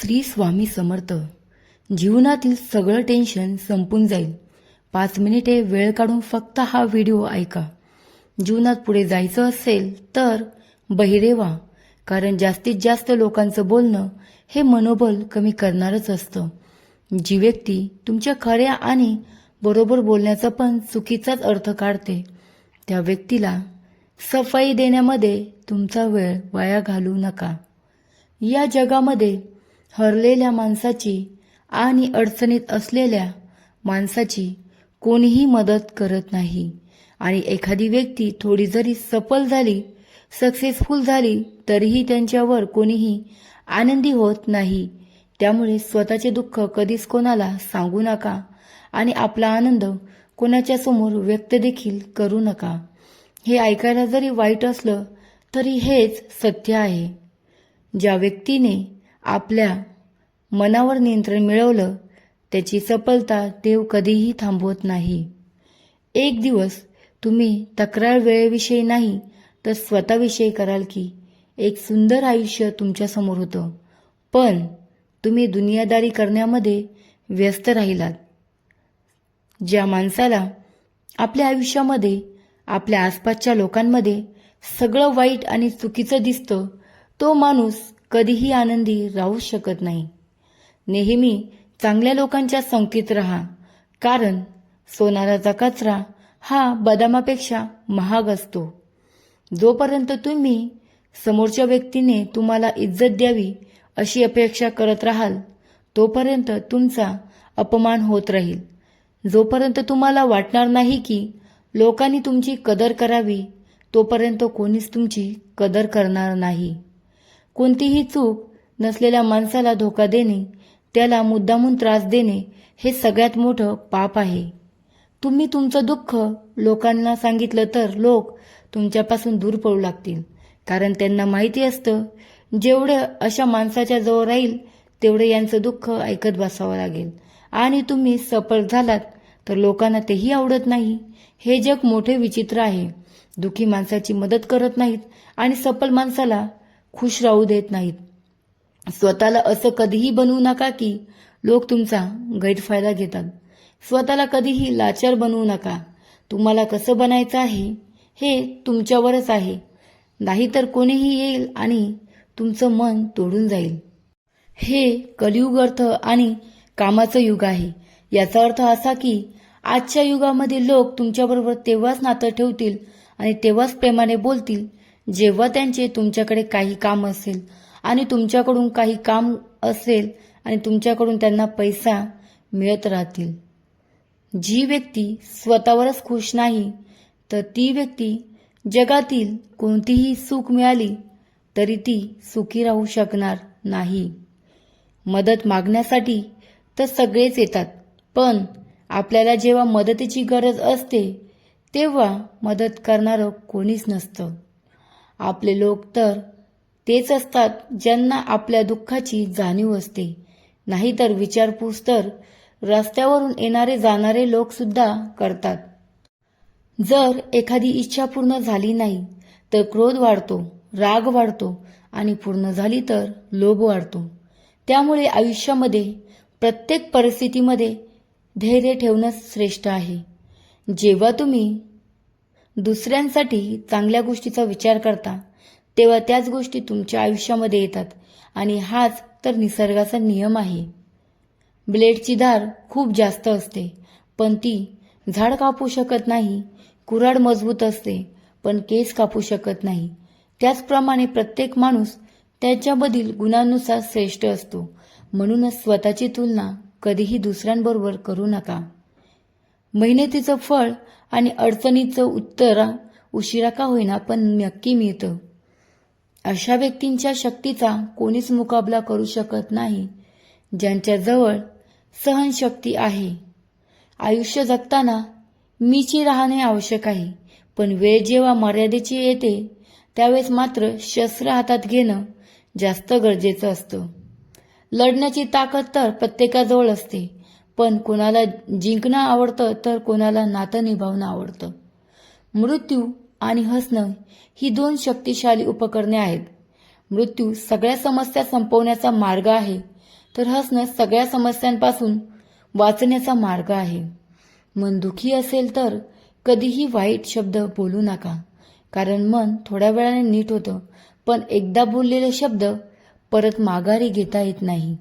श्री स्वामी समर्थ. जीवनातील सगळं टेन्शन संपून जाईल. पाच मिनिटे वेळ काढून फक्त हा व्हिडिओ ऐका. जीवनात पुढे जायचं असेल तर बहिरे व्हा कारण जास्तीत जास्त लोकांचं बोलणं हे मनोबल कमी करणारच असतं. जी व्यक्ती तुमच्या खऱ्या आणि बरोबर बोलण्याचा पण चुकीचाच अर्थ काढते. त्या व्यक्तीला सफाई देण्यामध्ये तुमचा वेळ वाया घालू नका. या जगामध्ये हरलेल्या माणसाची आणि अडचणीत असलेल्या माणसाची कोणीही मदत करत नाही. आणि एखादी व्यक्ती थोडी जरी सफल झाली सक्सेसफुल झाली तरीही त्यांच्यावर कोणीही आनंदी होत नाही. त्यामुळे स्वतःचे दुःख कधीच कोणाला सांगू नका आणि आपला आनंद कोणाच्या समोर व्यक्त देखील करू नका. हे ऐकायला जरी वाईट असलं तरी हेच सत्य आहे. ज्या व्यक्तीने आपल्या मनावर नियंत्रण मिळवलं त्याची सफलता देव कधीही थांबवत नाही. एक दिवस तुम्ही तक्रार वेळेविषयी नाही तर स्वतःविषयी कराल की एक सुंदर आयुष्य तुमच्यासमोर होतं. पण तुम्ही दुनियादारी करण्यामध्ये व्यस्त राहिलात. ज्या माणसाला आपल्या आयुष्यामध्ये आपल्या आसपासच्या लोकांमध्ये सगळं वाईट आणि चुकीचं दिसतं तो माणूस कधीही आनंदी राहू शकत नाही. नेहमी चांगल्या लोकांच्या संगतीत राहा कारण सोनाराचा कचरा हा बदामापेक्षा महाग असतो. जोपर्यंत तुम्ही समोरच्या व्यक्तीने तुम्हाला इज्जत द्यावी अशी अपेक्षा करत राहाल तोपर्यंत तुमचा अपमान होत राहील. जोपर्यंत तुम्हाला वाटणार नाही की लोकांनी तुमची कदर करावी तोपर्यंत कोणीच तुमची कदर करणार नाही. कोणतीही चूक नसलेल्या माणसाला धोका देणे त्याला मुद्दामून त्रास देणे हे सगळ्यात मोठं पाप आहे. तुम्ही तुमचं दुःख लोकांना सांगितलं तर लोक तुमच्यापासून दूर पळू लागतील. कारण त्यांना माहिती असतं जेवढे अशा माणसाच्या जवळ राहील तेवढे यांचं दुःख ऐकत बसावं लागेल. आणि तुम्ही सफल झालात तर लोकांना तेही आवडत नाही. हे जग मोठे विचित्र आहे. दुखी माणसाची मदत करत नाहीत आणि सफल माणसाला खुश राहू देत नाहीत. स्वतःला असं कधीही बनवू नका की लोक तुमचा गैरफायदा घेतात. स्वतःला कधीही लाचार बनवू नका. तुम्हाला कसं बनायचं आहे हे तुमच्यावरच आहे. नाहीतर कोणीही येईल आणि तुमचं मन तोडून जाईल. हे कलियुग अर्थ आणि कामाचं युग आहे. याचा अर्थ असा की आजच्या युगामध्ये लोक तुमच्याबरोबर तेव्हाच नातं ठेवतील आणि तेव्हाच प्रेमाने बोलतील जेव्हा त्यांचे तुमच्याकडे काही काम असेल आणि तुमच्याकडून काही काम असेल आणि तुमच्याकडून त्यांना पैसा मिळत राहतील. जी व्यक्ती स्वतःवरच खुश नाही तर ती व्यक्ती जगातील कोणतीही सुख मिळाली तरी ती सुखी राहू शकणार नाही. मदत मागण्यासाठी तर सगळेच येतात पण आपल्याला जेव्हा मदतीची गरज असते तेव्हा मदत करणारं कोणीच नसतं. आपले लोक तर तेच असतात ज्यांना आपल्या दुःखाची जाणीव असते. नाहीतर विचारपूस तर रस्त्यावरून येणारे जाणारे लोक सुद्धा करतात. जर एखादी इच्छा पूर्ण झाली नाही तर क्रोध वाढतो राग वाढतो आणि पूर्ण झाली तर लोभ वाढतो. त्यामुळे आयुष्यामध्ये प्रत्येक परिस्थितीमध्ये धैर्य ठेवणं श्रेष्ठ आहे. जेव्हा तुम्ही दुसऱ्यांसाठी चांगल्या गोष्टीचा विचार करता तेव्हा त्याच गोष्टी तुमच्या आयुष्यामध्ये येतात. आणि हाच तर निसर्गाचा नियम आहे. ब्लेडची धार खूप जास्त असते पण ती झाड कापू शकत नाही कुऱ्हाड मजबूत असते पण केस कापू शकत नाही. त्याचप्रमाणे प्रत्येक माणूस त्याच्यामधील गुणांनुसार श्रेष्ठ असतो. म्हणूनच स्वतःची तुलना कधीही दुसऱ्यांबरोबर करू नका. मेहनतीचं फळ आणि अडचणीचं उत्तर उशिरा का होईना पण नक्की मिळतं. अशा व्यक्तींच्या शक्तीचा कोणीच मुकाबला करू शकत नाही ज्यांच्याजवळ सहनशक्ती आहे. आयुष्य जगताना मीची राहणे आवश्यक आहे पण वेळ जेव्हा मर्यादेची येते त्यावेळेस मात्र शस्त्र हातात घेणं जास्त गरजेचं असतं. लढण्याची ताकद तर प्रत्येकाजवळ असते पण कोणाला जिंकणं आवडतं तर कोणाला नातं निभावणं आवडतं. मृत्यू आणि हसणं ही दोन शक्तिशाली उपकरणे आहेत. मृत्यू सगळ्या समस्या संपवण्याचा मार्ग आहे तर हसणं सगळ्या समस्यांपासून वाचण्याचा मार्ग आहे. मन दुखी असेल तर कधीही वाईट शब्द बोलू नका कारण मन थोड्या वेळाने नीट होतं पण एकदा बोललेले शब्द परत माघारी घेता येत नाही.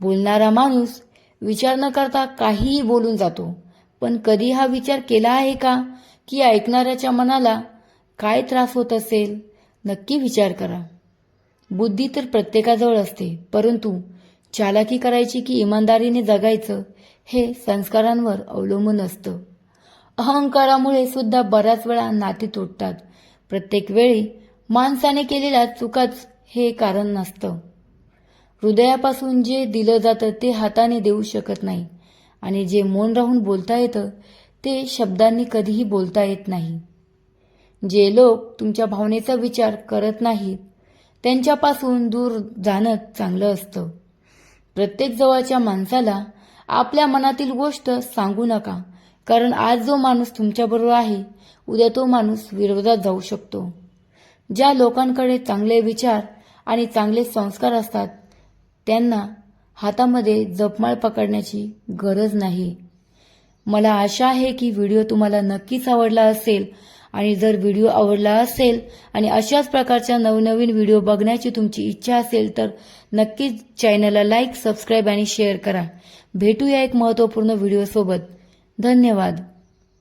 बोलणारा माणूस विचार न करता काहीही बोलून जातो. पण कधी हा विचार केला आहे का? की ऐकणाऱ्याच्या मनाला काय त्रास होत असेल? नक्की विचार करा. बुद्धी तर प्रत्येकाजवळ असते परंतु चालाकी करायची की इमानदारीने जगायचं हे संस्कारांवर अवलंबून असतं. अहंकारामुळे सुद्धा बऱ्याच वेळा नाती तुटतात. प्रत्येक वेळी माणसाने केलेल्या चुकाच हे कारण नसतं. हृदयापासून जे दिलं जातं ते हाताने देऊ शकत नाही. आणि जे मौन राहून बोलता येतं ते शब्दांनी कधीही बोलता येत नाही. जे लोक तुमच्या भावनेचा विचार करत नाहीत त्यांच्यापासून दूर जाणं चांगलं असतं. प्रत्येक जवळच्या माणसाला आपल्या मनातील गोष्ट सांगू नका कारण आज जो माणूस तुमच्याबरोबर आहे उद्या तो माणूस विरोधात जाऊ शकतो. ज्या लोकांकडे चांगले विचार आणि चांगले संस्कार असतात त्यांना हातामध्ये जपमाळ पकडण्याची गरज नाही. मला आशा आहे की व्हिडिओ तुम्हाला नक्कीच आवडला असेल आणि जर व्हिडिओ आवडला असेल आणि अशाच प्रकारच्या नवनवीन व्हिडिओ बघण्याची तुमची इच्छा असेल तर नक्कीच चॅनलला लाईक सबस्क्राईब आणि शेअर करा. भेटूया एक महत्त्वपूर्ण व्हिडिओसोबत. धन्यवाद.